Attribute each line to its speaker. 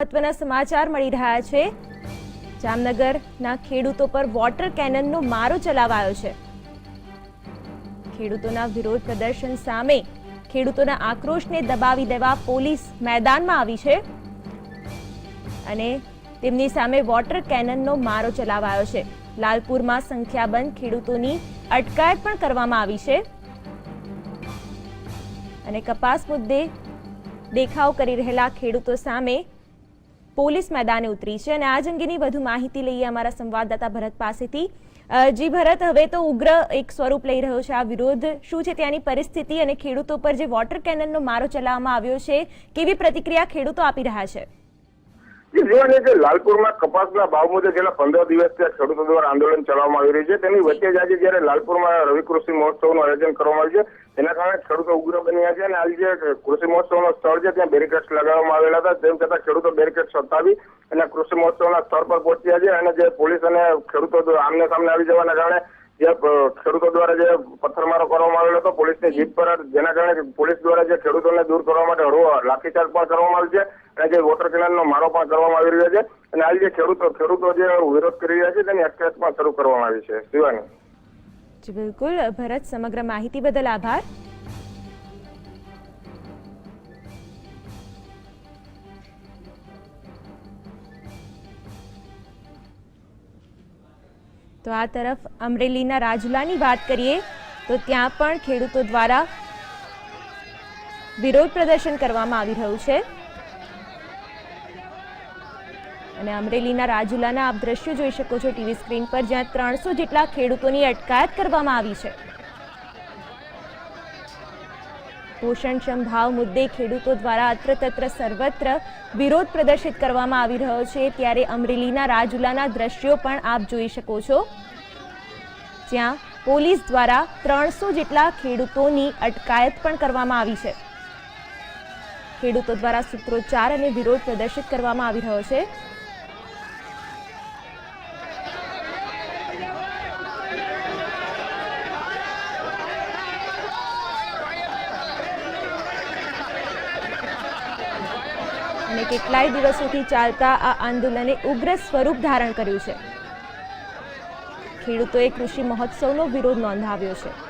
Speaker 1: મહત્વના સમાચાર મળી રહ્યા છે. જામનગરના ખેડૂતો પર વોટર કેનનનો મારો ચલાવાયો છે. ખેડૂતોના વિરોધ પ્રદર્શન સામે ખેડૂતોના આક્રોશને દબાવી દેવા પોલીસ મેદાનમાં આવી છે. અને તેમની સામે વોટર કેનનનો મારો ચલાવાયો છે. લાલપુરમાં સંખ્યાબંધ ખેડૂતોની અટકાયત પણ કરવામાં આવી છે. અને કપાસ મુદ્દે દેખાવ કરી રહેલા ખેડૂતો સામે પોલીસ મેદાને ઉતરી છે અને આ જ અંગેની વધુ માહિતી લઈએ અમારા સંવાદદાતા ભરત પાસેથી. જી ભરત, હવે તો ઉગ્ર એક સ્વરૂપ લઈ રહ્યો છે આ વિરોધ. શું છે ત્યાંની પરિસ્થિતિ અને ખેડૂતો પર જે વોટર કેનલનો મારો ચલાવવામાં આવ્યો છે, કેવી પ્રતિક્રિયા ખેડૂતો આપી રહ્યા છે?
Speaker 2: જોવાની છે લાલપુરમાં કપાસના ભાવ મુદ્દે છેલ્લા પંદર દિવસથી ખેડૂતો દ્વારા આંદોલન ચલાવવામાં આવી રહ્યું છે. તેની વચ્ચે જ આજે જ્યારે લાલપુરમાં રવિ કૃષિ મહોત્સવનું આયોજન કરવામાં આવ્યું છે, તેના કારણે ખેડૂતો ઉગ્ર બન્યા છે અને આજે જે કૃષિ મહોત્સવનો સ્થળ છે, ત્યાં બેરિકેડ્સ લગાવવામાં આવેલા હતા. તેમ છતાં ખેડૂતો બેરીકેટ સતાવી અને કૃષિ મહોત્સવના સ્થળ પર પહોંચ્યા છે અને જે પોલીસ અને ખેડૂતો આમને સામને આવી જવાના કારણે જે ખેડૂતો દ્વારા જે પથ્થરમારો કરવામાં આવેલો હતો, પોલીસની જીપ પર જેના કારણે પોલીસ દ્વારા જે ખેડૂતોને દૂર કરવા માટે હળવો લાઠીચાર્જ પણ કરવામાં આવ્યો છે અને જે વોટર કેનલનો મારો પણ કરવામાં આવી રહ્યો છે. અને હાલ જે ખેડૂતો ખેડૂતો જે વિરોધ કરી રહ્યા છે, તેની અટકાયત પણ શરૂ કરવામાં આવી છે. શિવાની.
Speaker 1: બિલકુલ. ભરત, સમગ્ર માહિતી બદલ આભાર. તો આ તરફ અમરેલીના રાજુલાની વાત કરીએ, તો ત્યાં પણ ખેડૂતો દ્વારા વિરોધ પ્રદર્શન કરવામાં આવી રહ્યું છે. અને અમરેલીના રાજુલાના આપ દ્રશ્યો જોઈ શકો છો ટીવી સ્ક્રીન પર, જ્યાં ત્રણસો જેટલા ખેડૂતોની અટકાયત કરવામાં આવી છે. પોષણક્ષમ ભાવ મુદ્દે ખેડૂતો દ્વારા અત્ર તત્ર સર્વત્ર વિરોધ પ્રદર્શિત કરવામાં આવી રહ્યો છે. ત્યારે અમરેલીના રાજુલાના દ્રશ્યો પણ આપ જોઈ શકો છો. જ્યાં પોલીસ દ્વારા ત્રણસો જેટલા ખેડૂતોની અટકાયત પણ કરવામાં આવી છે. ખેડૂતો દ્વારા સૂત્રોચ્ચાર અને વિરોધ પ્રદર્શિત કરવામાં આવી રહ્યો છે. અને કેટલાય દિવસોથી ચાલતા આ આંદોલને ઉગ્ર સ્વરૂપ ધારણ કર્યું છે. ખેડૂતોએ કૃષિ મહોત્સવનો વિરોધ નોંધાવ્યો છે.